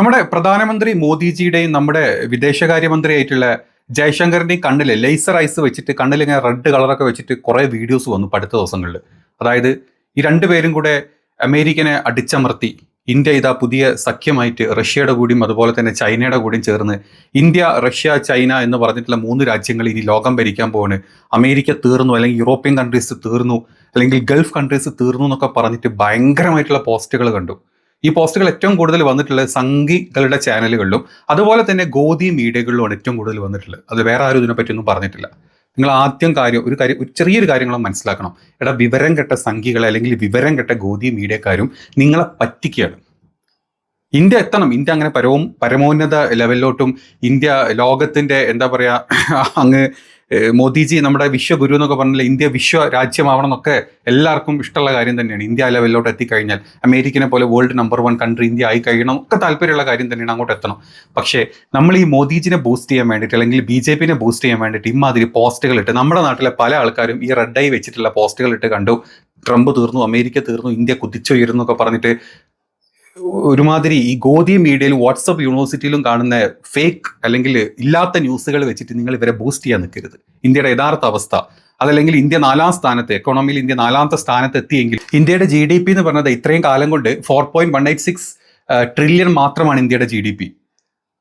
നമ്മുടെ പ്രധാനമന്ത്രി മോദിജിയുടെയും നമ്മുടെ വിദേശകാര്യമന്ത്രിയായിട്ടുള്ള ജയശങ്കറിന്റെയും കണ്ണിൽ ലേസർ ഐസ് വെച്ചിട്ട് കണ്ണിൽ ഇങ്ങനെ റെഡ് കളറൊക്കെ വെച്ചിട്ട് കുറേ വീഡിയോസ് വന്നു അടുത്ത ദിവസങ്ങളിൽ അതായത് ഈ രണ്ടുപേരും കൂടെ അമേരിക്കനെ അടിച്ചമർത്തി ഇന്ത്യ ഇതാ പുതിയ സഖ്യമായിട്ട് റഷ്യയുടെ കൂടിയും അതുപോലെ തന്നെ ചൈനയുടെ കൂടിയും ചേർന്ന് ഇന്ത്യ റഷ്യ ചൈന എന്ന് പറഞ്ഞിട്ടുള്ള മൂന്ന് രാജ്യങ്ങൾ ഇനി ലോകം ഭരിക്കാൻ പോവാണ്. അമേരിക്ക തീർന്നു അല്ലെങ്കിൽ യൂറോപ്യൻ കൺട്രീസ് തീർന്നു അല്ലെങ്കിൽ ഗൾഫ് കൺട്രീസ് തീർന്നു എന്നൊക്കെ പറഞ്ഞിട്ട് ഭയങ്കരമായിട്ടുള്ള പോസ്റ്റുകൾ കണ്ടു. ഈ പോസ്റ്റുകൾ ഏറ്റവും കൂടുതൽ വന്നിട്ടുള്ളത് സംഘികളുടെ ചാനലുകളിലും അതുപോലെ തന്നെ ഗോതി മീഡിയകളിലുമാണ് ഏറ്റവും കൂടുതൽ വന്നിട്ടുള്ളത്. അത് വേറെ ആരും ഇതിനെപ്പറ്റിയൊന്നും പറഞ്ഞിട്ടില്ല. നിങ്ങൾ ആദ്യം കാര്യം ഒരു കാര്യം ഒരു ചെറിയൊരു കാര്യങ്ങളും മനസ്സിലാക്കണം. എടാ വിവരം കെട്ട സംഖ്യകളെ അല്ലെങ്കിൽ വിവരം കെട്ട ഗോതി മീഡിയക്കാരും നിങ്ങളെ പറ്റിക്കുകയാണ്. ഇന്ത്യ എത്തണം. ഇന്ത്യ അങ്ങനെ പരവും പരമോന്നത ലെവലിലോട്ടും ഇന്ത്യ ലോകത്തിന്റെ എന്താ പറയുക അങ്ങ് മോദിജി നമ്മുടെ വിശ്വഗുരു എന്നൊക്കെ പറഞ്ഞാൽ ഇന്ത്യ വിശ്വ രാജ്യമാവണം എന്നൊക്കെ എല്ലാവർക്കും ഇഷ്ടമുള്ള കാര്യം തന്നെയാണ്. ഇന്ത്യ ലെവലിലോട്ട് എത്തിക്കഴിഞ്ഞാൽ അമേരിക്കനെ പോലെ world number one country India ആയി കഴിയണം ഒക്കെ താല്പര്യമുള്ള കാര്യം തന്നെയാണ് അങ്ങോട്ട് എത്തണം. പക്ഷേ നമ്മൾ ഈ മോദിജിനെ ബൂസ്റ്റ് ചെയ്യാൻ വേണ്ടിയിട്ട് അല്ലെങ്കിൽ ബി ജെ പിനെ ബൂസ്റ്റ് ചെയ്യാൻ വേണ്ടിയിട്ട് ഇമാതിരി പോസ്റ്റുകൾ ഇട്ട് നമ്മുടെ നാട്ടിലെ പല ആൾക്കാരും ഈ റെഡ് റെഡായി വെച്ചിട്ടുള്ള പോസ്റ്റുകൾ ഇട്ട് കണ്ടു. ട്രംപ് തീർന്നു അമേരിക്ക തീർന്നു ഇന്ത്യ കുതിച്ചുയരുന്നു എന്നൊക്കെ പറഞ്ഞിട്ട് ഒരുമാതിരി ഈ ഗോതി മീഡിയയിലും വാട്സപ്പ് യൂണിവേഴ്സിറ്റിയിലും കാണുന്ന ഫേക്ക് അല്ലെങ്കിൽ ഇല്ലാത്ത ന്യൂസുകൾ വെച്ചിട്ട് നിങ്ങൾ ഇവരെ ബൂസ്റ്റ് ചെയ്യാൻ നിൽക്കരുത്. ഇന്ത്യയുടെ യഥാർത്ഥ അവസ്ഥ. അതല്ലെങ്കിൽ ഇന്ത്യ നാലാം സ്ഥാനത്ത് എക്കോണമിയിൽ ഇന്ത്യ നാലാമത്തെ സ്ഥാനത്ത് എത്തിയെങ്കിൽ ഇന്ത്യയുടെ ജി ഡി പി എന്ന് പറഞ്ഞത് ഇത്രയും കാലം കൊണ്ട് four point one eight six trillion മാത്രമാണ് ഇന്ത്യയുടെ ജി ഡി പി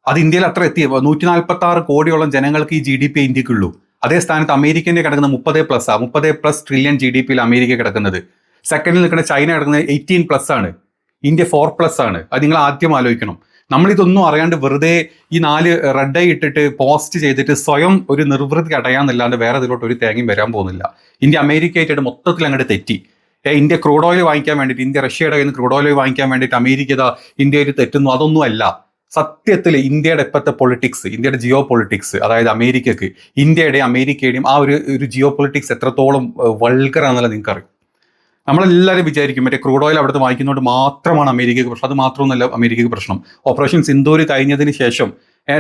അത് ഇന്ത്യയിൽ അത്ര എത്തി. നൂറ്റി നാൽപ്പത്തി ആറ് കോടിയോളം ജനങ്ങൾക്ക് ഈ ജി ഡി പി ഇന്ത്യക്കുള്ളൂ. അതേ സ്ഥാനത്ത് അമേരിക്കന്റെ കിടക്കുന്ന മുപ്പത് പ്ലസ് ആ. മുപ്പത് പ്ലസ് ട്രില്യൺ ജി ഡി പിയിൽ അമേരിക്ക കിടക്കുന്നത്. സെക്കൻഡിൽ നിൽക്കുന്ന ചൈന കിടക്കുന്നത് എയ്റ്റീൻ പ്ലസ് ആണ്. ഇന്ത്യ ഫോർ പ്ലസ് ആണ്. അത് നിങ്ങൾ ആദ്യം ആലോചിക്കണം. നമ്മളിതൊന്നും അറിയാണ്ട് വെറുതെ ഈ നാല് റെഡ് ഇട്ടിട്ട് പോസ്റ്റ് ചെയ്തിട്ട് സ്വയം ഒരു നിർവൃത്തി അടയാന്നല്ലാണ്ട് വേറെ ഇതിലോട്ട് ഒരു തേങ്ങയും വരാൻ പോകുന്നില്ല. ഇന്ത്യ അമേരിക്കയായിട്ട് മൊത്തത്തിൽ അങ്ങോട്ട് തെറ്റി. ഇന്ത്യ ക്രൂഡ് ഓയിൽ വാങ്ങിക്കാൻ വേണ്ടിയിട്ട് ഇന്ത്യ റഷ്യയുടെ കയ്യിൽ നിന്ന് ക്രൂഡ് ഓയിൽ വാങ്ങിക്കാൻ വേണ്ടിയിട്ട് അമേരിക്ക ഇന്ത്യയിൽ തെറ്റുന്നു. അതൊന്നുമല്ല സത്യത്തിൽ ഇന്ത്യയുടെ ഇപ്പോഴത്തെ പൊളിറ്റിക്സ് ഇന്ത്യയുടെ ജിയോ പൊളിറ്റിക്സ് അതായത് അമേരിക്കയ്ക്ക് ഇന്ത്യയുടെയും അമേരിക്കയുടെയും ആ ഒരു ഒരു ജിയോ പൊളിറ്റിക്സ് എത്രത്തോളം വൾഗറാണെന്നുള്ളത് നിങ്ങൾക്കറിയാം. നമ്മളെല്ലാവരും വിചാരിക്കും മറ്റേ ക്രൂഡ് ഓയിൽ അവിടുത്തെ വാങ്ങിക്കുന്നതുകൊണ്ട് മാത്രമാണ് അമേരിക്കയ്ക്ക് പ്രശ്നം. അത് മാത്രമൊന്നുമല്ല അമേരിക്കയ്ക്ക് പ്രശ്നം. ഓപ്പറേഷൻ സിന്ധൂര് കഴിഞ്ഞതിന് ശേഷം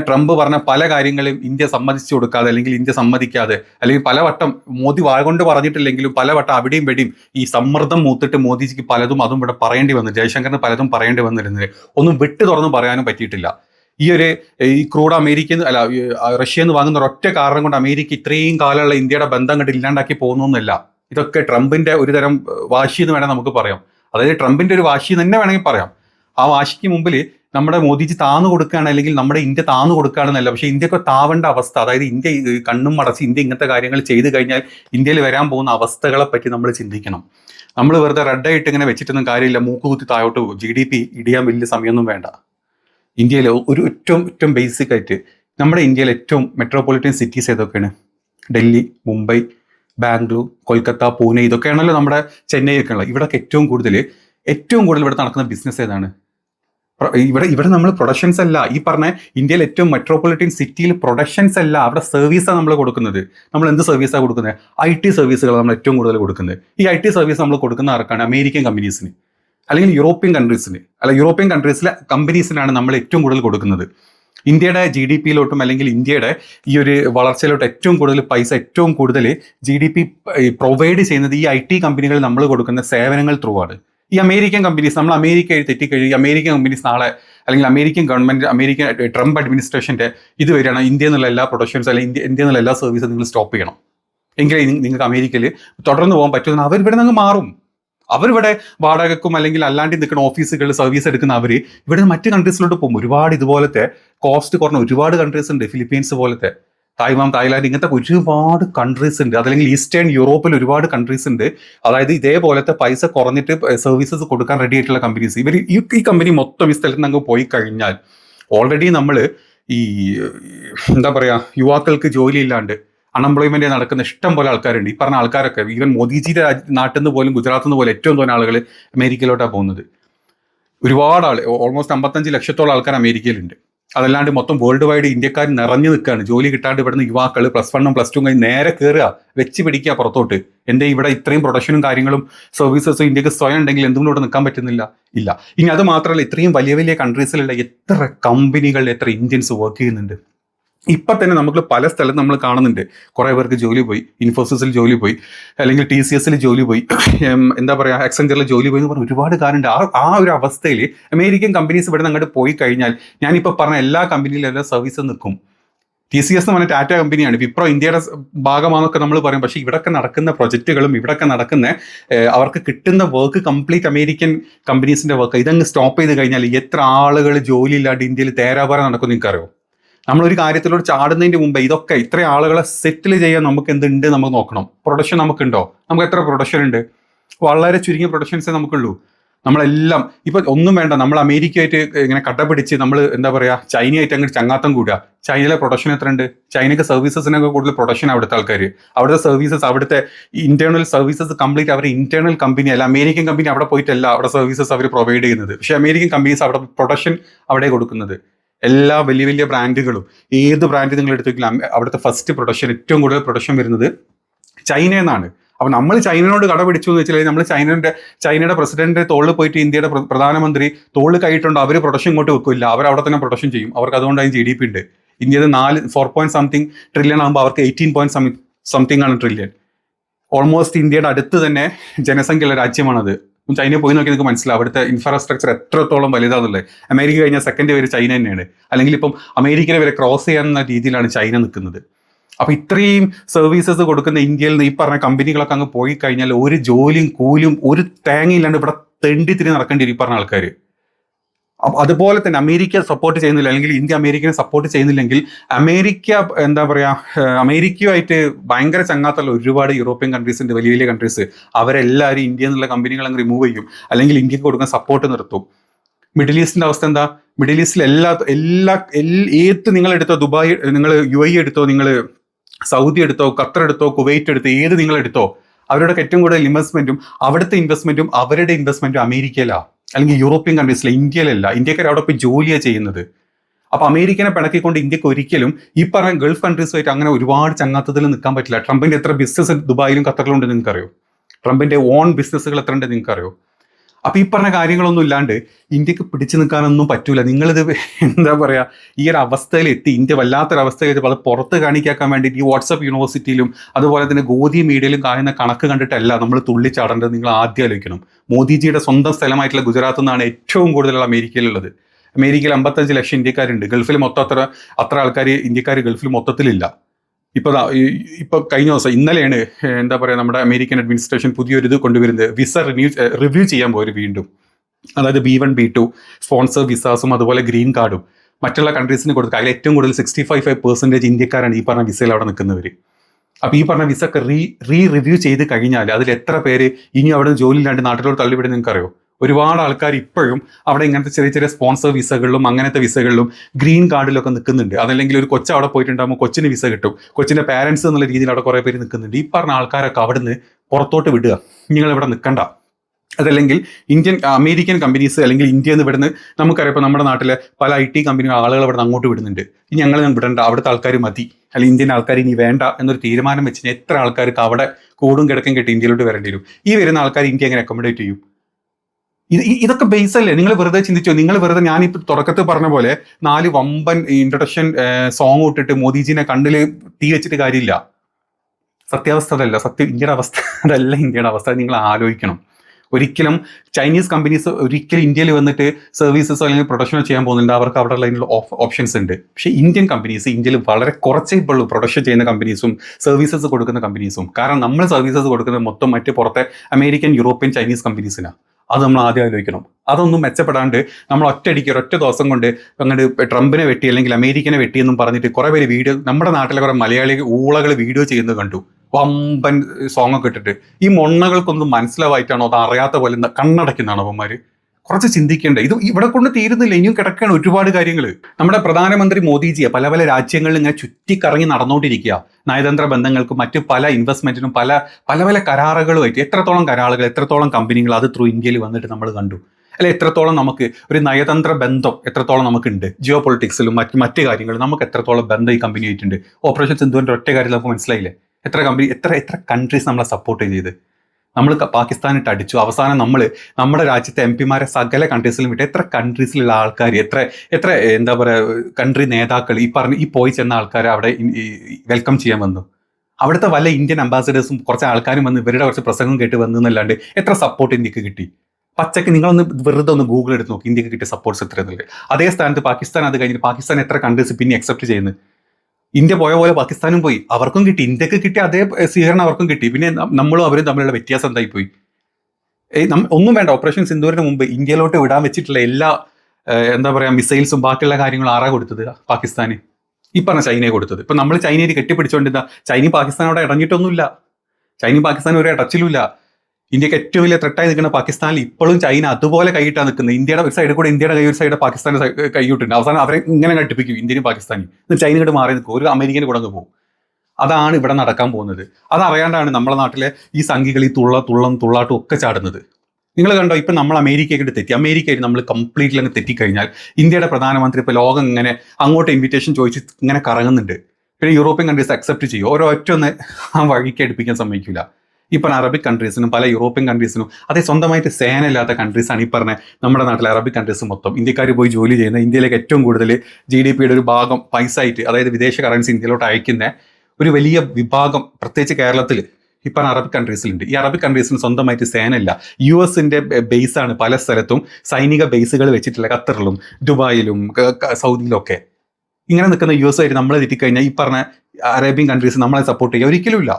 ട്രംപ് പറഞ്ഞ പല കാര്യങ്ങളും ഇന്ത്യ സമ്മതിച്ചു കൊടുക്കാതെ അല്ലെങ്കിൽ ഇന്ത്യ സമ്മതിക്കാതെ അല്ലെങ്കിൽ പലവട്ടം മോദി വായ പറഞ്ഞിട്ടില്ലെങ്കിലും പലവട്ടം അവിടെയും വെടിയും ഈ സമ്മർദ്ദം മൂത്തിട്ട് മോദിജിക്ക് പലതും അതും ഇവിടെ പറയേണ്ടി വന്നു ജയശങ്കറിന് പലതും പറയേണ്ടി വന്നിരുന്നത് ഒന്നും വിട്ടു തുറന്ന് പറയാനും പറ്റിയിട്ടില്ല. ഈ ഒരു ഈ ക്രൂഡ് അമേരിക്ക അല്ല റഷ്യയിൽ നിന്ന് വാങ്ങുന്ന ഒരൊറ്റ കാരണം കൊണ്ട് അമേരിക്ക ഇത്രയും കാലമുള്ള ഇന്ത്യയുടെ ബന്ധം കണ്ട് ഇല്ലാണ്ടാക്കി പോകുന്നൊന്നുമല്ല. ഇതൊക്കെ ട്രംപിന്റെ ഒരു തരം വാശി എന്ന് വേണമെങ്കിൽ നമുക്ക് പറയാം. അതായത് ട്രംപിന്റെ ഒരു വാശി തന്നെ വേണമെങ്കിൽ പറയാം. ആ വാശിക്ക് മുമ്പിൽ നമ്മുടെ മോദിജി താന്നു കൊടുക്കുകയാണ് അല്ലെങ്കിൽ നമ്മുടെ ഇന്ത്യ താന്നു കൊടുക്കുകയാണെന്നല്ല. പക്ഷേ ഇന്ത്യയ്ക്ക് താവേണ്ട അവസ്ഥ അതായത് ഇന്ത്യ കണ്ണും മടച്ച് ഇന്ത്യ ഇങ്ങനത്തെ കാര്യങ്ങൾ ചെയ്തു കഴിഞ്ഞാൽ ഇന്ത്യയിൽ വരാൻ പോകുന്ന അവസ്ഥകളെ പറ്റി നമ്മൾ ചിന്തിക്കണം. നമ്മൾ വെറുതെ റെഡായിട്ട് ഇങ്ങനെ വെച്ചിട്ടൊന്നും കാര്യമില്ല. മൂക്ക് കുത്തി താഴോട്ട് ജി ഡി പി ഇടിയാൻ വലിയ സമയമൊന്നും വേണ്ട. ഇന്ത്യയിൽ ഒരു ഏറ്റവും ഏറ്റവും ബേസിക് ആയിട്ട് നമ്മുടെ ഇന്ത്യയിൽ ഏറ്റവും മെട്രോപൊളിറ്റൻ സിറ്റീസ് ഏതൊക്കെയാണ്? ഡൽഹി മുംബൈ ബാംഗ്ലൂർ കൊൽക്കത്ത പൂനെ ഇതൊക്കെയാണല്ലോ നമ്മുടെ ചെന്നൈ ഒക്കെ ഉള്ളത്. ഇവിടെ ഏറ്റവും കൂടുതൽ ഏറ്റവും കൂടുതൽ ഇവിടെ നടക്കുന്ന ബിസിനസ് ഏതാണ്? ഇവിടെ ഇവിടെ നമ്മൾ പ്രൊഡക്ഷൻസ് അല്ല. ഈ പറഞ്ഞ ഇന്ത്യയിൽ ഏറ്റവും മെട്രോപൊളിറ്റൻ സിറ്റിയിൽ പ്രൊഡക്ഷൻസ് അല്ല. അവിടെ സർവീസാണ് നമ്മൾ കൊടുക്കുന്നത്. നമ്മൾ എന്ത് സർവീസാണ് കൊടുക്കുന്നത്? ഐ ടി സർവീസുകൾ നമ്മൾ ഏറ്റവും കൂടുതൽ കൊടുക്കുന്നത്. ഈ ഐ ടി സർവീസ് നമ്മൾ കൊടുക്കുന്ന ആർക്കാണ്? അമേരിക്കൻ കമ്പനീസിന് അല്ലെങ്കിൽ യൂറോപ്യൻ കൺട്രീസിന് അല്ല യൂറോപ്യൻ കൺട്രീസിലെ കമ്പനീസിനാണ് നമ്മൾ ഏറ്റവും കൂടുതൽ കൊടുക്കുന്നത്. ഇന്ത്യയുടെ ജി ഡി പിയിലോട്ടും അല്ലെങ്കിൽ ഇന്ത്യയുടെ ഈ ഒരു വളർച്ചയിലോട്ട് ഏറ്റവും കൂടുതൽ പൈസ ഏറ്റവും കൂടുതൽ ജി ഡി പി പ്രൊവൈഡ് ചെയ്യുന്നത് ഈ ഐ ടി കമ്പനികൾ നമ്മൾ കൊടുക്കുന്ന സേവനങ്ങൾ ത്രൂ ആണ്. ഈ അമേരിക്കൻ കമ്പനീസ് നമ്മൾ അമേരിക്കയിൽ തെറ്റിക്കഴിഞ്ഞ് അമേരിക്കൻ കമ്പനീസ് നാളെ അല്ലെങ്കിൽ അമേരിക്കൻ ഗവൺമെന്റ് അമേരിക്കൻ ട്രംപ് അഡ്മിനിസ്ട്രേഷന്റെ ഇത് വരികയാണ്. ഇന്ത്യ എന്നുള്ള എല്ലാ പ്രൊഡക്ഷൻസ് അല്ലെങ്കിൽ ഇന്ത്യ ഇന്ത്യ എന്നുള്ള എല്ലാ സർവീസും നിങ്ങൾ സ്റ്റോപ്പ് ചെയ്യണം. എങ്കിലേ നിങ്ങൾക്ക് അമേരിക്കയിൽ തുടർന്ന് പോകാൻ പറ്റുമെന്ന് അവർ ഇവിടെ നിന്ന് മാറും. അവരിവിടെ വാടകക്കും അല്ലെങ്കിൽ അല്ലാണ്ട് നിൽക്കുന്ന ഓഫീസുകളിൽ സർവീസ് എടുക്കുന്ന അവർ ഇവിടെ മറ്റു കൺട്രീസിലോട്ട് പോകും. ഒരുപാട് ഇതുപോലത്തെ കോസ്റ്റ് കുറഞ്ഞ ഒരുപാട് കൺട്രീസ് ഉണ്ട്. ഫിലിപ്പീൻസ് പോലത്തെ തായ്വാൻ തായ്ലാൻഡ് ഇങ്ങനത്തെ ഒരുപാട് കൺട്രീസ് ഉണ്ട്. അതല്ലെങ്കിൽ ഈസ്റ്റേൺ യൂറോപ്പിൽ ഒരുപാട് കൺട്രീസ് ഉണ്ട്. അതായത് ഇതേപോലത്തെ പൈസ കുറഞ്ഞിട്ട് സർവീസസ് കൊടുക്കാൻ റെഡി ആയിട്ടുള്ള കമ്പനീസ് ഇവർ ഈ കമ്പനി മൊത്തം ഈ സ്ഥലത്ത് നിന്ന് പോയി കഴിഞ്ഞാൽ ഓൾറെഡി നമ്മൾ ഈ എന്താ പറയുക യുവാക്കൾക്ക് ജോലി ഇല്ലാണ്ട് അൺഎംപ്ലോയ്മെന്റ് നടക്കുന്ന ഇഷ്ടം പോലെ ആൾക്കാരുണ്ട്. ഈ പറഞ്ഞ ആൾക്കാരൊക്കെ ഈവൻ മോദിജിയുടെ നാട്ടിൽ നിന്ന് പോലും ഗുജറാത്തിൽ നിന്ന് പോലും ഏറ്റവും തോന്നുന്ന ആളുകൾ അമേരിക്കയിലോട്ടാണ് പോകുന്നത്. ഒരുപാട് ആൾ ഓൾമോസ്റ്റ് അമ്പത്തഞ്ച് ലക്ഷത്തോളം ആൾക്കാർ അമേരിക്കയിലുണ്ട്. അതല്ലാണ്ട് മൊത്തം വേൾഡ് വൈഡ് ഇന്ത്യക്കാർ നിറഞ്ഞു നിൽക്കുകയാണ് ജോലി കിട്ടാണ്ട് ഇവിടുന്ന് യുവാക്കൾ പ്ലസ് വണ്ണും പ്ലസ് ടു കഴിഞ്ഞ് നേരെ കയറുക വെച്ച് പിടിക്കുക പുറത്തോട്ട്. എന്തേ ഇവിടെ ഇത്രയും പ്രൊഡക്ഷനും കാര്യങ്ങളും സർവീസസും ഇന്ത്യയ്ക്ക് സ്വയം ഉണ്ടെങ്കിൽ എന്തുകൊണ്ട് ഇവിടെ നിൽക്കാൻ പറ്റുന്നില്ല. ഇല്ല. ഇനി അത് മാത്രമല്ല ഇത്രയും വലിയ വലിയ കൺട്രീസിലുള്ള എത്ര കമ്പനികളിൽ എത്ര ഇന്ത്യൻസ് വർക്ക് ചെയ്യുന്നുണ്ട്. ഇപ്പൊ തന്നെ നമുക്ക് പല സ്ഥലത്ത് നമ്മൾ കാണുന്നുണ്ട്. കുറേ പേർക്ക് ജോലി പോയി ഇൻഫോസിസിൽ ജോലി പോയി അല്ലെങ്കിൽ ടി സി എസിൽ ജോലി പോയി എന്താ പറയുക എക്സെഞ്ചറിൽ ജോലി പോയി എന്ന് പറഞ്ഞ ഒരുപാട് കാര്യമുണ്ട് ആ ആ ഒരു അവസ്ഥയിൽ അമേരിക്കൻ കമ്പനീസ് ഇവിടെ നിന്ന് അങ്ങോട്ട് പോയി കഴിഞ്ഞാൽ ഞാനിപ്പോൾ പറഞ്ഞ എല്ലാ കമ്പനിയിലും എല്ലാ സർവീസും നിൽക്കും. ടി സി എസ് എന്ന് പറഞ്ഞ ടാറ്റ കമ്പനിയാണ് വിപ്രോ ഇന്ത്യയുടെ ഭാഗമാണെന്നൊക്കെ നമ്മൾ പറയും. പക്ഷേ ഇവിടൊക്കെ നടക്കുന്ന പ്രൊജക്റ്റുകളും ഇവിടൊക്കെ നടക്കുന്ന അവർക്ക് കിട്ടുന്ന വർക്ക് കംപ്ലീറ്റ് അമേരിക്കൻ കമ്പനീസിന്റെ വർക്ക് ഇതങ്ങ് സ്റ്റോപ്പ് ചെയ്ത് കഴിഞ്ഞാൽ എത്ര ആളുകൾ ജോലി ഇല്ലാണ്ട് ഇന്ത്യയിൽ തേരാപാര നടക്കും നിങ്ങൾക്കറിയോ? നമ്മളൊരു കാര്യത്തിലൂടെ ചാടുന്നതിന്റെ മുമ്പ് ഇതൊക്കെ ഇത്ര ആളുകളെ സെറ്റിൽ ചെയ്യാൻ നമുക്ക് എന്തുണ്ട് നമുക്ക് നോക്കണം. പ്രൊഡക്ഷൻ നമുക്കുണ്ടോ? നമുക്ക് എത്ര പ്രൊഡക്ഷൻ ഉണ്ട്? വളരെ ചുരുങ്ങിയ പ്രൊഡക്ഷൻസേ നമുക്കുള്ളൂ. നമ്മളെല്ലാം ഇപ്പൊ ഒന്നും വേണ്ട നമ്മൾ അമേരിക്കയായിട്ട് ഇങ്ങനെ കടപിടിച്ച് നമ്മൾ എന്താ പറയാ ചൈനയായിട്ട് അങ്ങോട്ട് ചങ്ങാത്തം കൂടുക. ചൈനയിലെ പ്രൊഡക്ഷൻ എത്ര ഉണ്ട് ചൈനയ്ക്ക് സർവീസസിനൊക്കെ കൂടുതൽ പ്രൊഡക്ഷൻ അവിടുത്തെ ആൾക്കാർ അവിടുത്തെ സർവീസസ് അവിടുത്തെ ഇന്റേണൽ സർവീസസ് കംപ്ലീറ്റ് അവരുടെ ഇന്റേണൽ കമ്പനി അല്ല അമേരിക്കൻ കമ്പനി അവിടെ പോയിട്ടല്ല അവിടെ സർവീസസ് അവർ പ്രൊവൈഡ് ചെയ്യുന്നത്. പക്ഷേ അമേരിക്കൻ കമ്പനീസ് അവിടെ പ്രൊഡക്ഷൻ അവിടെ കൊടുക്കുന്നത്. എല്ലാ വലിയ വലിയ ബ്രാൻഡുകളും ഏത് ബ്രാൻഡ് നിങ്ങൾ എടുത്തെങ്കിലും അവിടുത്തെ ഫസ്റ്റ് പ്രൊഡക്ഷൻ ഏറ്റവും കൂടുതൽ പ്രൊഡക്ഷൻ വരുന്നത് ചൈനയിൽ നിന്നാണ് അപ്പൊ നമ്മൾ ചൈനയോട് കട പിടിച്ചു എന്ന് വെച്ചാൽ നമ്മൾ ചൈനയുടെ ചൈനയുടെ പ്രസിഡന്റ് തോളിൽ പോയിട്ട് ഇന്ത്യയുടെ പ്ര- പ്രധാനമന്ത്രി തോളിൽ കൈയിട്ടുണ്ട് അവർ പ്രൊഡക്ഷൻ ഇങ്ങോട്ട് വെക്കില്ല. അവർ അവിടെ തന്നെ പ്രൊഡക്ഷൻ ചെയ്യും. അവർക്ക് അതുകൊണ്ട് അതിന് ജി ഡി പി ഉണ്ട്. ഇന്ത്യയിൽ നാല് ഫോർ പോയിന്റ് സംതിങ് ട്രില്യൺ ആകുമ്പോൾ അവർക്ക് എയ്റ്റീൻ പോയിന്റ് സംതിങ് ആണ് ട്രില്യൺ ഓൾമോസ്റ്റ് ഇന്ത്യയുടെ അടുത്ത് തന്നെ ജനസംഖ്യയുള്ള രാജ്യമാണത്. ചൈനയിൽ പോയി നോക്കി നിങ്ങൾക്ക് മനസ്സിലാവും. അവിടുത്തെ ഇൻഫ്രാസ്ട്രക്ചർ എത്രത്തോളം വലുതാന്നുള്ളത്. അമേരിക്ക കഴിഞ്ഞാൽ സെക്കൻഡ് പേര് ചൈന തന്നെയാണ്. അല്ലെങ്കിൽ ഇപ്പം അമേരിക്കയിലെ വരെ ക്രോസ് ചെയ്യാവുന്ന രീതിയിലാണ് ചൈന നിൽക്കുന്നത്. അപ്പോൾ ഇത്രയും സർവീസസ് കൊടുക്കുന്ന ഇന്ത്യയിൽ നിന്ന് ഈ പറഞ്ഞ കമ്പനികളൊക്കെ അങ്ങ് പോയി കഴിഞ്ഞാൽ ഒരു ജോലിയും കൂലിയും ഒരു തേങ്ങയില്ലാണ്ട് ഇവിടെ തെണ്ടി തിരി നടക്കേണ്ടി ഈ പറഞ്ഞ ആൾക്കാർ അതുപോലെ തന്നെ അമേരിക്ക സപ്പോർട്ട് ചെയ്യുന്നില്ല അല്ലെങ്കിൽ ഇന്ത്യ അമേരിക്കനെ സപ്പോർട്ട് ചെയ്യുന്നില്ലെങ്കിൽ അമേരിക്ക എന്താ പറയുക അമേരിക്കയുമായിട്ട് ഭയങ്കര ചങ്ങാത്തല്ല ഒരുപാട് യൂറോപ്യൻ കൺട്രീസ് ഉണ്ട് വലിയ വലിയ കൺട്രീസ് അവരെല്ലാവരും ഇന്ത്യ എന്നുള്ള കമ്പനികൾ അങ്ങ് റിമൂവ് ചെയ്യും അല്ലെങ്കിൽ ഇന്ത്യയ്ക്ക് കൊടുക്കുന്ന സപ്പോർട്ട് നിർത്തും. മിഡിൽ ഈസ്റ്റിന്റെ അവസ്ഥ എന്താ? മിഡിൽ ഈസ്റ്റിൽ എല്ലാ എല്ലാ ഏത് നിങ്ങൾ എടുത്തോ ദുബായ് നിങ്ങൾ യു ഐ എടുത്തോ നിങ്ങൾ സൗദി എടുത്തോ ഖത്തർ എടുത്തോ കുവൈറ്റ് എടുത്തോ ഏത് നിങ്ങൾ എടുത്തോ അവരുടെ ഏറ്റവും കൂടുതൽ ഇൻവെസ്റ്റ്മെന്റും അവിടുത്തെ ഇൻവെസ്റ്റ്മെന്റും അവരുടെ ഇൻവെസ്റ്റ്മെന്റും അമേരിക്കയിലാ. അല്ലെങ്കിൽ യൂറോപ്യൻ കൺട്രീസിലെ ഇന്ത്യയിലല്ല ഇന്ത്യക്കാർ അവിടെ പോയി ജോലിയാണ് ചെയ്യുന്നത്. അപ്പൊ അമേരിക്കനെ പിണക്കിക്കൊണ്ട് ഇന്ത്യയ്ക്ക് ഒരിക്കലും ഈ പറഞ്ഞ ഗൾഫ് കൺട്രീസുമായിട്ട് അങ്ങനെ ഒരുപാട് ചങ്ങാത്തത്തിൽ നിൽക്കാൻ പറ്റില്ല. ട്രംപിന്റെ എത്ര ബിസിനസ് ദുബായിലും ഖത്തറിലും ഉണ്ട് നിങ്ങൾക്കറിയോ? ട്രംപിന്റെ ഓൺ ബിസിനസ്സുകൾ എത്ര ഉണ്ട് നിങ്ങൾക്കറിയോ? അപ്പൊ ഈ പറഞ്ഞ കാര്യങ്ങളൊന്നും ഇല്ലാണ്ട് ഇന്ത്യയ്ക്ക് പിടിച്ചു നിൽക്കാനൊന്നും പറ്റൂല. നിങ്ങളിത് എന്താ പറയുക ഈ ഒരു അവസ്ഥയിൽ എത്തി ഇന്ത്യ വല്ലാത്തൊരവസ്ഥയിലെത്തി. അത് പുറത്ത് കാണിക്കാൻ വേണ്ടിയിട്ട് ഈ വാട്സപ്പ് യൂണിവേഴ്സിറ്റിയിലും അതുപോലെ തന്നെ ഗോതി മീഡിയയിലും കാണുന്ന കണക്ക് കണ്ടിട്ടല്ല നമ്മൾ തുള്ളിച്ചാടേണ്ടത് നിങ്ങൾ ആദ്യം ആലോചിക്കണം. മോദിജിയുടെ സ്വന്തം സ്ഥലമായിട്ടുള്ള ഗുജറാത്തിൽ നിന്നാണ് ഏറ്റവും കൂടുതൽ അമേരിക്കയിലുള്ളത്. അമേരിക്കയിൽ അമ്പത്തഞ്ച് ലക്ഷം ഇന്ത്യക്കാരുണ്ട്. ഗൾഫിൽ മൊത്തം അത്ര അത്ര ആൾക്കാർ ഇന്ത്യക്കാർ ഗൾഫിൽ മൊത്തത്തിലില്ല. ഇപ്പൊ ഇപ്പോൾ ഈ- ഇപ്പൊ കഴിഞ്ഞ ദിവസം ഇന്നലെയാണ് എന്താ പറയുക നമ്മുടെ അമേരിക്കൻ അഡ്മിനിസ്ട്രേഷൻ പുതിയൊരു ഇത് കൊണ്ടുവരുന്നത്. വിസ റിന്യൂ റിവ്യൂ ചെയ്യാൻ പോരും വീണ്ടും. അതായത് B one B two sponsor വിസാസും അതുപോലെ ഗ്രീൻ കാർഡും മറ്റുള്ള കൺട്രീസിന് കൊടുക്കുക അതിൽ ഏറ്റവും കൂടുതൽ സിക്സ്റ്റി ഫൈവ് ഫൈവ് പെർസെന്റേജ് ഇന്ത്യക്കാരാണ് ഈ പറഞ്ഞ വിസയിൽ അവിടെ നിൽക്കുന്നവർ അപ്പോൾ ഈ പറഞ്ഞ വിസ ഒക്കെ റീ റീ റിവ്യൂ ചെയ്ത് കഴിഞ്ഞാൽ അതിൽ എത്ര പേര് ഇനി അവിടെ നിന്ന് ജോലി ഇല്ലാണ്ട് നാട്ടിലോട്ട് തള്ളിവിടുന്ന നിങ്ങൾക്കറിയോ? ഒരുപാട് ആൾക്കാർ ഇപ്പോഴും അവിടെ ഇങ്ങനത്തെ ചെറിയ ചെറിയ സ്പോൺസർ വിസകളിലും അങ്ങനത്തെ വിസകളിലും ഗ്രീൻ കാർഡിലൊക്കെ നിൽക്കുന്നുണ്ട്. അതല്ലെങ്കിൽ ഒരു കൊച്ചു അവിടെ പോയിട്ടുണ്ടാകുമ്പോൾ കൊച്ചിന് വിസ കിട്ടും. കൊച്ചിന്റെ പാരൻസ് എന്നുള്ള രീതിയിൽ അവിടെ കുറേ പേര് നിൽക്കുന്നുണ്ട്. ഈ പറഞ്ഞ ആൾക്കാരൊക്കെ അവിടുന്ന് പുറത്തോട്ട് വിടുക. നിങ്ങൾ ഇവിടെ നിൽക്കണ്ട. അതല്ലെങ്കിൽ ഇന്ത്യൻ അമേരിക്കൻ കമ്പനീസ് അല്ലെങ്കിൽ ഇന്ത്യയിൽ നിന്ന് ഇവിടുന്ന് നമുക്കറിയാം നമ്മുടെ നാട്ടിലെ പല ഐ ടി കമ്പനികൾ ആളുകൾ ഇവിടെ അങ്ങോട്ട് വിടുന്നുണ്ട്. ഞങ്ങൾ വിടണ്ട. അവിടുത്തെ ആൾക്കാർ മതി. അല്ലെങ്കിൽ ഇന്ത്യൻ ആൾക്കാർ ഇനി വേണ്ട എന്നൊരു തീരുമാനം വെച്ച് എത്ര ആൾക്കാർക്ക് അവിടെ കൂടും കിടക്കും കെട്ടി ഇന്ത്യയിലോട്ട് വരേണ്ടി വരും. ഈ വരുന്ന ആൾക്കാർ ഇന്ത്യ എങ്ങനെ അക്കോമഡേറ്റ് ചെയ്യും? ഇത് ഇതൊക്കെ ബേസ് അല്ലേ? നിങ്ങൾ വെറുതെ ചിന്തിച്ചോ? നിങ്ങൾ വെറുതെ ഞാൻ ഇപ്പൊ തുടക്കത്തിൽ പറഞ്ഞ പോലെ നാല് വമ്പൻ ഇൻട്രഡക്ഷൻ സോങ് ഇട്ടിട്ട് മോദിജിനെ കണ്ണിൽ തീ വെച്ചിട്ട് കാര്യമില്ല. സത്യാവസ്ഥ അതല്ല. സത്യ ഇന്ത്യയുടെ അവസ്ഥ അതല്ല ഇന്ത്യയുടെ അവസ്ഥ. നിങ്ങൾ ആലോചിക്കണം. ഒരിക്കലും ചൈനീസ് കമ്പനീസ് ഒരിക്കലും ഇന്ത്യയിൽ വന്നിട്ട് സർവീസസ് അല്ലെങ്കിൽ പ്രൊഡക്ഷനോ ചെയ്യാൻ പോകുന്നുണ്ട്. അവർക്ക് അവിടെ ഉള്ള ഓപ്ഷൻസ് ഉണ്ട്. പക്ഷേ ഇന്ത്യൻ കമ്പനീസ് ഇന്ത്യയിൽ വളരെ കുറച്ചേ ഉള്ളൂ. പ്രൊഡക്ഷൻ ചെയ്യുന്ന കമ്പനീസും സർവീസസ് കൊടുക്കുന്ന കമ്പനീസും കാരണം നമ്മൾ സർവീസസ് കൊടുക്കുന്നത് മൊത്തം മറ്റ് പുറത്തെ അമേരിക്കൻ യൂറോപ്യൻ ചൈനീസ് കമ്പനീസിനാണ് അത് നമ്മൾ ആദ്യം ആലോചിക്കണം. അതൊന്നും മെച്ചപ്പെടാണ്ട് നമ്മൾ ഒറ്റയടിക്ക് ഒരൊറ്റ ദിവസം കൊണ്ട് അങ്ങോട്ട് ട്രംപിനെ വെട്ടി അല്ലെങ്കിൽ അമേരിക്കനെ വെട്ടി എന്നും പറഞ്ഞിട്ട് കുറേ പേര് വീഡിയോ നമ്മുടെ നാട്ടിലെ കുറെ മലയാളി ഊളകൾ വീഡിയോ ചെയ്യുന്നത് കണ്ടു. വമ്പൻ സോങ്ങൊക്കെ ഇട്ടിട്ട്. ഈ മൊണ്ണകൾക്കൊന്നും മനസ്സിലാവായിട്ടാണോ അത് അറിയാത്ത പോലെ കണ്ണടയ്ക്കുന്നതാണ് അവന്മാര്? കുറച്ച് ചിന്തിക്കേണ്ട. ഇത് ഇവിടെ കൊണ്ട് തീരുന്നില്ല. ഇനിയും കിടക്കുകയാണ് ഒരുപാട് കാര്യങ്ങൾ. നമ്മുടെ പ്രധാനമന്ത്രി മോദിജിയെ പല പല രാജ്യങ്ങളിൽ ഇങ്ങനെ ചുറ്റിക്കറങ്ങി നടന്നുകൊണ്ടിരിക്കുക. നയതന്ത്ര ബന്ധങ്ങൾക്കും മറ്റു പല ഇൻവെസ്റ്റ്മെന്റിനും പല പല പല കരാറുകളുമായിട്ട് എത്രത്തോളം കരാറുകൾ എത്രത്തോളം കമ്പനികൾ അത് ത്രൂ ഇന്ത്യയിൽ വന്നിട്ട് നമ്മൾ കണ്ടു. അല്ലെ എത്രത്തോളം നമുക്ക് ഒരു നയതന്ത്ര ബന്ധം എത്രത്തോളം നമുക്കുണ്ട്. ജിയോ പൊളിറ്റിക്സിലും മറ്റ് മറ്റ് കാര്യങ്ങളും നമുക്ക് എത്രത്തോളം ബന്ധം ഈ കമ്പനി ആയിട്ടുണ്ട് ഓപ്പറേഷൻ സിന്ധുവിന്റെ ഒറ്റ കാര്യം നമുക്ക് മനസ്സിലായില്ലേ? എത്ര കമ്പനി എത്ര എത്ര കൺട്രീസ് നമ്മളെ സപ്പോർട്ട് ചെയ്ത്. നമ്മൾ പാകിസ്ഥാനിട്ട് അടിച്ചു. അവസാനം നമ്മൾ നമ്മുടെ രാജ്യത്തെ എം പിമാരെ സകല കൺട്രീസിലും വിട്ട് എത്ര കൺട്രീസിലുള്ള ആൾക്കാർ എത്ര എത്ര എന്താ പറയുക കൺട്രി നേതാക്കൾ ഈ പറഞ്ഞ് ഈ പോയി ചെന്ന ആൾക്കാർ അവിടെ വെൽക്കം ചെയ്യാൻ വന്നു. അവിടുത്തെ വല്ല ഇന്ത്യൻ അംബാസിഡേഴ്സും കുറച്ച് ആൾക്കാരും വന്ന് ഇവരുടെ കുറച്ച് പ്രസംഗം കേട്ട് വന്നു എന്നല്ലാണ്ട് എത്ര സപ്പോർട്ട് ഇന്ത്യയ്ക്ക് കിട്ടി? പച്ചക്ക് നിങ്ങളൊന്ന് വെറുതെ ഒന്ന് ഗൂഗിൾ എടുത്ത് നോക്കി ഇന്ത്യയ്ക്ക് കിട്ടിയ സപ്പോർട്ട്സ് എത്ര എന്നുള്ളത്. അതേ സ്ഥാനത്ത് പാകിസ്ഥാൻ അത് കഴിഞ്ഞിട്ട് പാകിസ്ഥാൻ എത്ര കൺട്രീസ് പിന്നെ അക്സെപ്റ്റ് ചെയ്യുന്നത് ഇന്ത്യ പോയ പോലെ പാകിസ്ഥാനും പോയി. അവർക്കും കിട്ടി. ഇന്ത്യയ്ക്ക് കിട്ടിയ അതേ സ്വീകരണം അവർക്കും കിട്ടി. പിന്നെ നമ്മളും അവരും തമ്മിലുള്ള വ്യത്യാസം എന്തായി പോയി? ഒന്നും വേണ്ട. ഓപ്പറേഷൻ സിന്ദൂരിന് മുമ്പ് ഇന്ത്യയിലോട്ട് വിടാൻ വെച്ചിട്ടുള്ള എല്ലാ എന്താ പറയാ മിസൈൽസും ബാക്കിയുള്ള കാര്യങ്ങളും ആരാ കൊടുത്തത്? പാകിസ്ഥാന്. ഈ പറഞ്ഞ ചൈനയെ കൊടുത്തത്. ഇപ്പൊ നമ്മൾ ചൈനയിൽ കെട്ടിപ്പിടിച്ചുകൊണ്ടിരുന്ന ചൈന പാകിസ്ഥാനോടെ ഇടഞ്ഞിട്ടൊന്നുമില്ല. ചൈനയും പാകിസ്ഥാനും ഒരേ ടച്ചിലുമില്ല ഇന്ത്യയ്ക്ക് ഏറ്റവും വലിയ ത്രെട്ടായി നിൽക്കുന്ന പാകിസ്ഥാനിൽ ഇപ്പോഴും ചൈന അതുപോലെ കൈയിട്ടാണ് നിൽക്കുന്നത്. ഇന്ത്യയുടെ ഒരു സൈഡിൽ കൂടെ ഇന്ത്യയുടെ കൈ ഒരു സൈഡ് പാകിസ്ഥാൻ കൈയിട്ടുണ്ട്. അവസാനം അവരെ ഇങ്ങനെ കട്ടിപ്പിക്കും ഇന്ത്യയും പാകിസ്ഥാനും. എന്നിട്ട് ചൈന ഇങ്ങോട്ട് മാറി നിൽക്കും. ഒരു അമേരിക്കന് കൂടെ അങ്ങ് പോകും. അതാണ് ഇവിടെ നടക്കാൻ പോകുന്നത്. അതറിയാണ്ടാണ് നമ്മുടെ നാട്ടിലെ ഈ സംഘികൾ ഈ തുള്ള തുള്ളം തുള്ളാട്ടും ഒക്കെ ചാടുന്നത്. നിങ്ങൾ കണ്ടോ ഇപ്പം നമ്മൾ അമേരിക്കയ്ക്ക് തെറ്റി. അമേരിക്കയിൽ നമ്മൾ കംപ്ലീറ്റ്ലി അങ്ങ് തെറ്റിക്കഴിഞ്ഞാൽ ഇന്ത്യയുടെ പ്രധാനമന്ത്രി ഇപ്പോൾ ലോകം ഇങ്ങനെ അങ്ങോട്ട് ഇൻവിറ്റേഷൻ ചോദിച്ച് ഇങ്ങനെ കറങ്ങുന്നുണ്ട്. പിന്നെ യൂറോപ്യൻ കൺട്രീസ് അക്സെപ്റ്റ് ചെയ്യും. ഓരോ ഒറ്റ ഒന്ന് ആ വഴിക്ക് അടുപ്പിക്കാൻ സമ്മതിക്കില്ല. ഇപ്പം അറബിക് കൺട്രീസിനും പല യൂറോപ്യൻ കൺട്രീസിനും അതേ സ്വന്തമായിട്ട് സേന ഇല്ലാത്ത കൺട്രീസാണ് ഈ പറഞ്ഞ നമ്മുടെ നാട്ടിലെ അറബിക് കൺട്രീസ് മൊത്തം. ഇന്ത്യക്കാർ പോയി ജോലി ചെയ്യുന്ന ഇന്ത്യയിലേക്ക് ഏറ്റവും കൂടുതൽ ജി ഡി പിയുടെ ഒരു ഭാഗം പൈസ ആയിട്ട് അതായത് വിദേശ കറൻസി ഇന്ത്യയിലോട്ട് അയക്കുന്ന ഒരു വലിയ വിഭാഗം പ്രത്യേകിച്ച് കേരളത്തിൽ ഇപ്പം അറബിക് കൺട്രീസിലുണ്ട് ഈ അറബിക് കൺട്രീസിന് സ്വന്തമായിട്ട് സേന ഇല്ല യു ബേസ് ആണ് പല സ്ഥലത്തും സൈനിക ബേസുകൾ വെച്ചിട്ടുള്ള ഖത്തറിലും ദുബായിലും ക- ക- സൗദിയിലും ഒക്കെ ഇങ്ങനെ നിൽക്കുന്ന യു എസ് ആയിട്ട് നമ്മളെ തെറ്റിക്കഴിഞ്ഞാൽ ഈ പറഞ്ഞ അറേബ്യൻ കൺട്രീസ് നമ്മളെ സപ്പോർട്ട് ചെയ്യുക ഒരിക്കലും ഇല്ല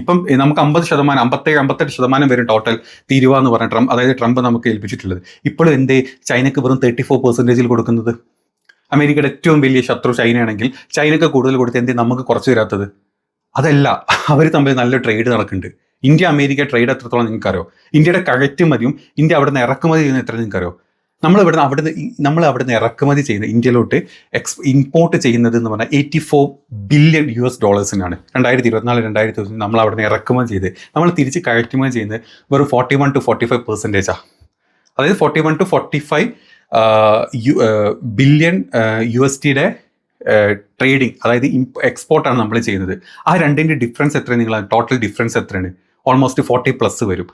ഇപ്പം നമുക്ക് അമ്പത് ശതമാനം അമ്പത്തേഴ് അമ്പത്തെട്ട് ശതമാനം വരും ടോട്ടൽ തീരുവ എന്ന് പറഞ്ഞ ട്രംപ് അതായത് ട്രംപ് നമുക്ക് ഏൽപ്പിച്ചിട്ടുള്ളത്. ഇപ്പോഴും എന്തേ ചൈനക്ക് വെറും തേർട്ടി ഫോർ പെർസെന്റേജിൽ കൊടുക്കുന്നത്? അമേരിക്കയുടെ ഏറ്റവും വലിയ ശത്രു ചൈനയാണെങ്കിൽ ചൈനക്ക് കൂടുതൽ കൊടുത്ത് എന്തേ നമുക്ക് കുറച്ച് തരാത്തത്? അതല്ല അവർ തമ്മിൽ നല്ല ട്രേഡ് നടക്കുന്നുണ്ട്. ഇന്ത്യ അമേരിക്ക ട്രേഡ് എത്രത്തോളം നിങ്ങൾക്കറിയോ? ഇന്ത്യയുടെ കയറ്റുമതിയും ഇന്ത്യ അവിടെ നിന്ന് ഇറക്കുമതി ചെയ്യുന്ന എത്ര നിങ്ങൾക്കറിയോ? നമ്മൾ ഇവിടുന്ന് അവിടുന്ന് നമ്മൾ അവിടുന്ന് ഇറക്കുമതി ചെയ്യുന്ന ഇന്ത്യയിലോട്ട് എക്സ് ഇമ്പോർട്ട് ചെയ്യുന്നത് എന്ന് പറഞ്ഞാൽ eighty four billion U S ഡോളേഴ്സിനാണ് രണ്ടായിരത്തി ഇരുപത്തിനാല് രണ്ടായിരത്തി ഇരുപത്തി നമ്മൾ അവിടുന്ന് ഇറക്കുമതി ചെയ്ത് നമ്മൾ തിരിച്ച് കയറ്റുമതി ചെയ്യുന്നത് വെറും forty one two forty five പെർസെന്റേജാണ് അതായത് forty one two forty five U billion U S ടിയുടെ ട്രേഡിങ് അതായത് എക്സ്പോർട്ടാണ് നമ്മൾ ചെയ്യുന്നത്. ആ രണ്ടിന്റെ ഡിഫറൻസ് എത്രയാണ് നിങ്ങൾ ടോട്ടൽ ഡിഫറൻസ് എത്രയാണ്? ഓൾമോസ്റ്റ് ഫോർട്ടി പ്ലസ് വരും.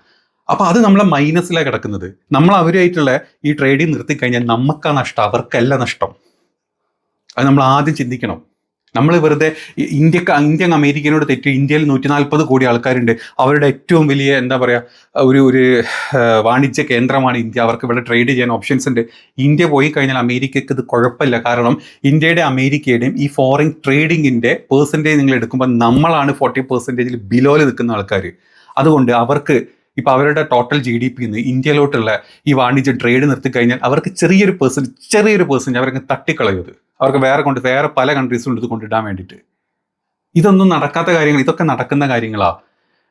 അപ്പോൾ അത് നമ്മളെ മൈനസിലാണ് കിടക്കുന്നത്. നമ്മൾ അവരുമായിട്ടുള്ള ഈ ട്രേഡിങ് നിർത്തിക്കഴിഞ്ഞാൽ നമുക്കാ നഷ്ടം അവർക്കല്ല നഷ്ടം. അത് നമ്മൾ ആദ്യം ചിന്തിക്കണം. നമ്മൾ വെറുതെ ഇന്ത്യയ്ക്ക് ഇന്ത്യൻ അമേരിക്കനോട് തെറ്റി ഇന്ത്യയിൽ നൂറ്റി നാൽപ്പത് കോടി ആൾക്കാരുണ്ട്. അവരുടെ ഏറ്റവും വലിയ എന്താ പറയുക ഒരു ഒരു വാണിജ്യ കേന്ദ്രമാണ് ഇന്ത്യ. അവർക്ക് ഇവിടെ ട്രേഡ് ചെയ്യാൻ ഓപ്ഷൻസ് ഉണ്ട്. ഇന്ത്യ പോയി കഴിഞ്ഞാൽ അമേരിക്കക്ക് ഇത് കുഴപ്പമില്ല. കാരണം ഇന്ത്യയുടെ അമേരിക്കയുടെയും ഈ ഫോറിൻ ട്രേഡിങ്ങിന്റെ പേഴ്സന്റേജ് നിങ്ങൾ എടുക്കുമ്പോൾ നമ്മളാണ് ഫോർട്ടി പെർസെന്റേജിൽ ബിലോയിൽ നിൽക്കുന്ന ആൾക്കാർ അതുകൊണ്ട് അവർക്ക് ഇപ്പൊ അവരുടെ ടോട്ടൽ ജി ഡി പിന്ന് ഇന്ത്യയിലോട്ടുള്ള ഈ വാണിജ്യ ട്രേഡ് നിർത്തി കഴിഞ്ഞാൽ അവർക്ക് ചെറിയൊരു പേഴ്സൺ ചെറിയൊരു പേഴ്സൺ അവർക്ക് തട്ടിക്കളയത് അവർക്ക് വേറെ കൊണ്ട് വേറെ പല കൺട്രീസിലും ഇത് കൊണ്ടിടാൻ വേണ്ടിയിട്ട്. ഇതൊന്നും നടക്കാത്ത കാര്യങ്ങൾ ഇതൊക്കെ നടക്കുന്ന കാര്യങ്ങളാ.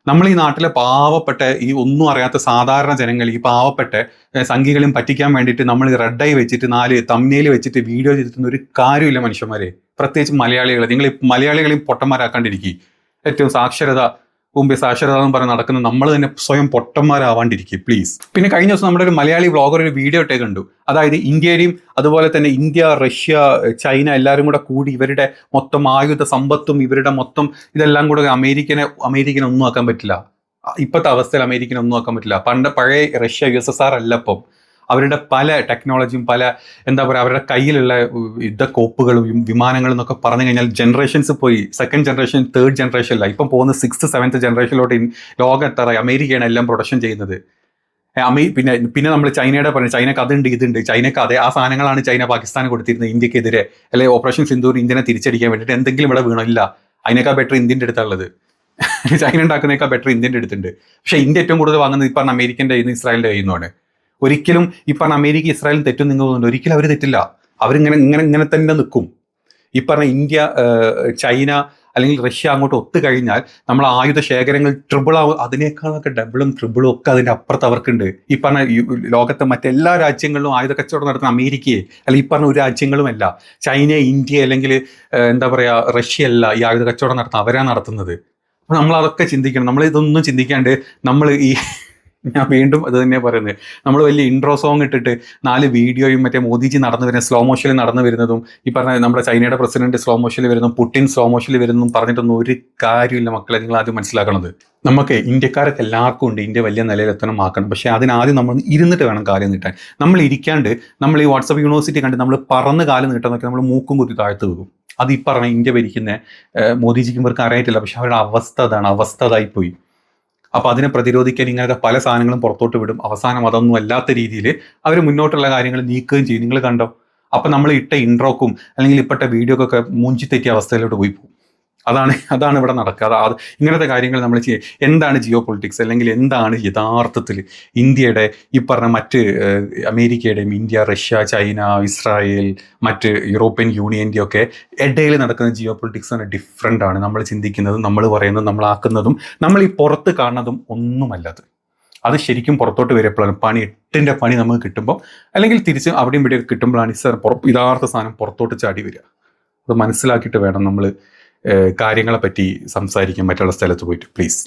നമ്മൾ ഈ നാട്ടിലെ പാവപ്പെട്ട ഈ ഒന്നും അറിയാത്ത സാധാരണ ജനങ്ങൾ ഈ പാവപ്പെട്ട സംഖ്യകളും പറ്റിക്കാൻ വേണ്ടിയിട്ട് നമ്മൾ റെഡ് ഐ വെച്ചിട്ട് നാല് തമ്മേൽ വെച്ചിട്ട് വീഡിയോ ചെയ്തിട്ടുന്ന ഒരു കാര്യമില്ല മനുഷ്യന്മാരെ. പ്രത്യേകിച്ച് മലയാളികളെ. നിങ്ങൾ മലയാളികളെയും പൊട്ടന്മാരാക്കാണ്ടിരിക്കും. ഏറ്റവും സാക്ഷരത മുമ്പേ സാക്ഷരത എന്ന് പറഞ്ഞ് നടക്കുന്ന നമ്മൾ തന്നെ സ്വയം പൊട്ടന്മാരാവാണ്ടിരിക്കുക പ്ലീസ് പിന്നെ കഴിഞ്ഞ ദിവസം നമ്മുടെ ഒരു മലയാളി വ്ളോഗർ ഒരു വീഡിയോ ഇട്ടേ കണ്ടു. അതായത് ഇന്ത്യയുടെയും അതുപോലെ തന്നെ ഇന്ത്യ റഷ്യ ചൈന എല്ലാവരും കൂടെ കൂടി ഇവരുടെ മൊത്തം ആയുധ സമ്പത്തും ഇവരുടെ മൊത്തം ഇതെല്ലാം കൂടെ അമേരിക്കനെ അമേരിക്കനെ ഒന്നും ആക്കാൻ പറ്റില്ല. ഇപ്പോഴത്തെ അവസ്ഥയിൽ അമേരിക്കനെ ഒന്നും ആക്കാൻ പറ്റില്ല. പണ്ട് പഴയ Russia U S S R അല്ല ഇപ്പം. അവരുടെ പല ടെക്നോളജിയും പല എന്താ പറയുക അവരുടെ കയ്യിലുള്ള യുദ്ധക്കോപ്പുകളും കോപ്പുകളും വിമാനങ്ങളും എന്നൊക്കെ പറഞ്ഞു കഴിഞ്ഞാൽ ജനറേഷൻസ് പോയി. സെക്കൻഡ് ജനറേഷൻ തേർഡ് ജനറേഷൻ അല്ല ഇപ്പം പോകുന്ന സിക്സ്ത് സെവൻത്ത് ജനറേഷനിലോട്ട് ലോകം എത്താറായി അമേരിക്കയാണ് എല്ലാം പ്രൊഡക്ഷൻ ചെയ്യുന്നത്. അമേ പിന്നെ പിന്നെ നമ്മൾ ചൈനയുടെ പറഞ്ഞു ചൈനക്ക് അതുണ്ട് ഇതുണ്ട്. ചൈനക്ക് അതെ ആ സാധനങ്ങളാണ് ചൈന പാകിസ്ഥാന് കൊടുത്തിരുന്നത് ഇന്ത്യക്കെതിരെ. അല്ലെ ഓപ്പറേഷൻ സിന്ദൂർ ഇന്ത്യനെ തിരിച്ചടിക്കാൻ വേണ്ടിയിട്ട് എന്തെങ്കിലും ഇവിടെ വീണില്ല. അതിനേക്കാൾ ബെറ്റർ ഇന്ത്യന്റെ അടുത്തുള്ളത് ചൈന ഉണ്ടാക്കുന്നേക്കാൾ ബെറ്റർ ഇന്ത്യന്റെ അടുത്തുണ്ട്. പക്ഷേ ഇന്ത്യ ഏറ്റവും കൂടുതൽ വാങ്ങുന്നത് പറഞ്ഞ അമേരിക്കന്റെ കയ്യിൽ നിന്ന് ഇസ്രായേലിന്റെ കയ്യിൽ നിന്നാണ് ഒരിക്കലും ഈ പറഞ്ഞ അമേരിക്ക ഇസ്രായേലും തെറ്റും നിങ്ങൾ ഒരിക്കലും അവർ തെറ്റില്ല. അവരിങ്ങനെ ഇങ്ങനെ ഇങ്ങനെ തന്നെ നിൽക്കും. ഈ പറഞ്ഞ ഇന്ത്യ ചൈന അല്ലെങ്കിൽ റഷ്യ അങ്ങോട്ട് ഒത്തു കഴിഞ്ഞാൽ നമ്മൾ ആയുധ ശേഖരങ്ങൾ ട്രിബിൾ ആവും. അതിനേക്കാളൊക്കെ ഡബിളും ട്രിബിളും ഒക്കെ അതിന്റെ അപ്പുറത്ത് അവർക്കുണ്ട്. ഈ പറഞ്ഞ ലോകത്തെ മറ്റെല്ലാ രാജ്യങ്ങളിലും ആയുധ കച്ചവടം നടത്തുന്ന അമേരിക്കയെ അല്ലെങ്കിൽ ഈ പറഞ്ഞ ഒരു രാജ്യങ്ങളുമല്ല. ചൈന ഇന്ത്യ അല്ലെങ്കിൽ എന്താ പറയുക റഷ്യ അല്ല ഈ ആയുധ കച്ചവടം നടത്തുന്നത് അവരാണ് നടത്തുന്നത്. അപ്പോൾ നമ്മൾ അതൊക്കെ ചിന്തിക്കണം. നമ്മൾ ഇതൊന്നും ചിന്തിക്കാണ്ട് നമ്മൾ ഈ ഞാൻ വീണ്ടും അത് തന്നെയാണ് പറയുന്നത്. നമ്മൾ വലിയ ഇൻട്രോ സോങ് ഇട്ടിട്ട് നാല് വീഡിയോയും മറ്റേ മോദിജി നടന്നു വരുന്ന സ്ലോ മോഷനിൽ നടന്നു വരുന്നതും ഈ പറഞ്ഞ നമ്മുടെ ചൈനയുടെ പ്രസിഡന്റ് സ്ലോ മോഷനിൽ വരുന്നതും പുട്ടിൻ സ്ലോ മോഷനിൽ വരുന്നതും പറഞ്ഞിട്ടൊന്നും ഒരു കാര്യമില്ല മക്കളെ. നിങ്ങൾ ആദ്യം മനസ്സിലാക്കണത്. നമുക്ക് ഇന്ത്യക്കാർക്ക് എല്ലാവർക്കും ഉണ്ട്. ഇന്ത്യ വലിയ നിലയിലെത്തണം ആക്കണം പക്ഷേ അതിനാദ്യം നമ്മൾ ഇരുന്നിട്ട് വേണം കാലം നീട്ടാൻ. നമ്മൾ ഇരിക്കാണ്ട് നമ്മൾ ഈ വാട്സപ്പ് യൂണിവേഴ്സിറ്റി കണ്ട് നമ്മൾ പറന്ന് കാലം നീട്ടാൻ നമ്മൾ മൂക്കും കുത്തി താഴ്ത്ത് വെക്കും. അത് ഈ പറഞ്ഞ ഇന്ത്യ ഭരിക്കുന്ന മോദിജിക്കും ഇവർക്ക് അറിയത്തില്ല പക്ഷെ അവരുടെ അവസ്ഥ അതാണ്. അവസ്ഥ അതായിപ്പോയി. അപ്പോൾ അതിനെ പ്രതിരോധിക്കാൻ ഇങ്ങനത്തെ പല സാധനങ്ങളും പുറത്തോട്ട് വിടും. അവസാനം അതൊന്നും അല്ലാത്ത രീതിയിൽ അവർ മുന്നോട്ടുള്ള കാര്യങ്ങൾ നീക്കുകയും ചെയ്യും. നിങ്ങൾ കണ്ടോ? അപ്പം നമ്മൾ ഇട്ട ഇൻട്രോക്കും അല്ലെങ്കിൽ ഇപ്പോഴത്തെ വീഡിയോക്കൊക്കെ മൂഞ്ചി തെറ്റിയ അവസ്ഥയിലോട്ട് പോയി പോകും. അതാണ് അതാണ് ഇവിടെ നടക്കുക അത് ഇങ്ങനത്തെ കാര്യങ്ങൾ നമ്മൾ ചെയ്യുക എന്താണ് ജിയോ പൊളിറ്റിക്സ് അല്ലെങ്കിൽ എന്താണ് യഥാർത്ഥത്തിൽ ഇന്ത്യയുടെ ഈ പറഞ്ഞ മറ്റ് അമേരിക്കയുടെയും ഇന്ത്യ റഷ്യ ചൈന ഇസ്രായേൽ മറ്റ് യൂറോപ്യൻ യൂണിയന്റെ ഒക്കെ ഇടയിൽ നടക്കുന്ന ജിയോ പൊളിറ്റിക്സ് തന്നെ ഡിഫറെന്റ് ആണ്. നമ്മൾ ചിന്തിക്കുന്നതും നമ്മൾ പറയുന്നതും നമ്മളാക്കുന്നതും നമ്മൾ ഈ പുറത്ത് കാണുന്നതും ഒന്നുമല്ലത് അത്. ശരിക്കും പുറത്തോട്ട് വരുമ്പോഴാണ് പണി എട്ടിന്റെ പണി നമുക്ക് കിട്ടുമ്പോൾ അല്ലെങ്കിൽ തിരിച്ച് അവിടെയും ഇവിടെയൊക്കെ കിട്ടുമ്പോഴാണ് ഈ സാധനം യഥാർത്ഥ സാധനം പുറത്തോട്ട് ചാടി വരിക. അത് മനസ്സിലാക്കിയിട്ട് വേണം നമ്മൾ കാര്യങ്ങളെ പറ്റി സംസാരിക്കാൻ മറ്റുള്ള സ്ഥലത്ത് പോയിട്ട് പ്ലീസ്